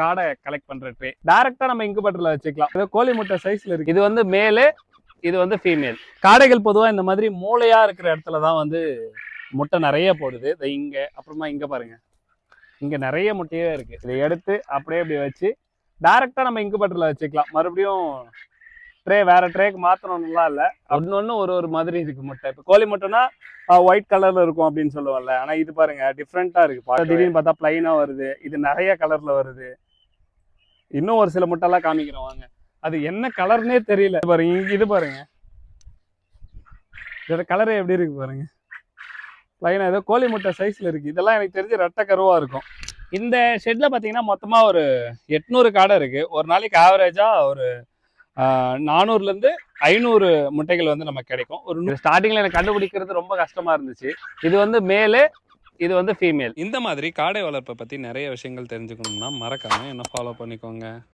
காடை கலெக்ட் பண்ற ட்ரே டைரக்டா நம்ம இன்குபேட்டர்ல வச்சுக்கலாம். இது கோழி முட்டை சைஸ்ல இருக்கு. இது வந்து மேலு இது வந்து ஃபீமேல் காடைகள் பொதுவாக இந்த மாதிரி மூளையா இருக்கிற இடத்துல தான் வந்து முட்டை நிறைய போடுது. இது இங்க அப்புறமா இங்க பாருங்க. இங்க நிறைய முட்டையே இருக்கு. இதை எடுத்து அப்படியே இப்படி வச்சு டைரக்டா நம்ம இன்குபேட்டர்ல வச்சுக்கலாம். மறுபடியும் ட்ரே வேற ட்ரேக்கு மாத்தணும்லாம் இல்லை. அப்படின்னு ஒண்ணு ஒரு ஒரு மாதிரி இருக்கு முட்டை. இப்போ கோழி முட்டைனா ஒயிட் கலர்ல இருக்கும் அப்படின்னு சொல்லுவாங்கல்ல ஆனால் இது பாருங்க டிஃப்ரெண்ட்டாக இருக்கு. திடீர்னு பார்த்தா பிளைனாக வருது. இது நிறைய கலர்ல வருது. இன்னும் ஒரு சில முட்டைலாம் காமிக்கிறோம் வாங்க. அது என்ன கலர்னே தெரியல. பாருங்க இங்க இது பாருங்க. இதோட கலரே எப்படி இருக்கு பாருங்க. லைனா ஏதோ கோழி முட்டை சைஸ்ல இருக்கு. இதெல்லாம் எனக்கு தெரிஞ்சு ரெட்டை கருவா இருக்கும். இந்த ஷெட்ல பாத்தீங்கன்னா மொத்தமா ஒரு எட்நூறு காடை இருக்கு. ஒரு நாளைக்கு ஆவரேஜா ஒரு நானூறுலேருந்து நானூறுல இருந்து ஐநூறு முட்டைகள் வந்து நமக்கு கிடைக்கும். ஒரு ஸ்டார்டிங்ல எனக்கு கண்டுபிடிக்கிறது ரொம்ப கஷ்டமா இருந்துச்சு. இது வந்து மேலே இது வந்து ஃபீமேல் இந்த மாதிரி காடை வளர்ப்பை பற்றி நிறைய விஷயங்கள் தெரிஞ்சுக்கணும்னா மறக்காமல் என்ன ஃபாலோ பண்ணிக்கோங்க.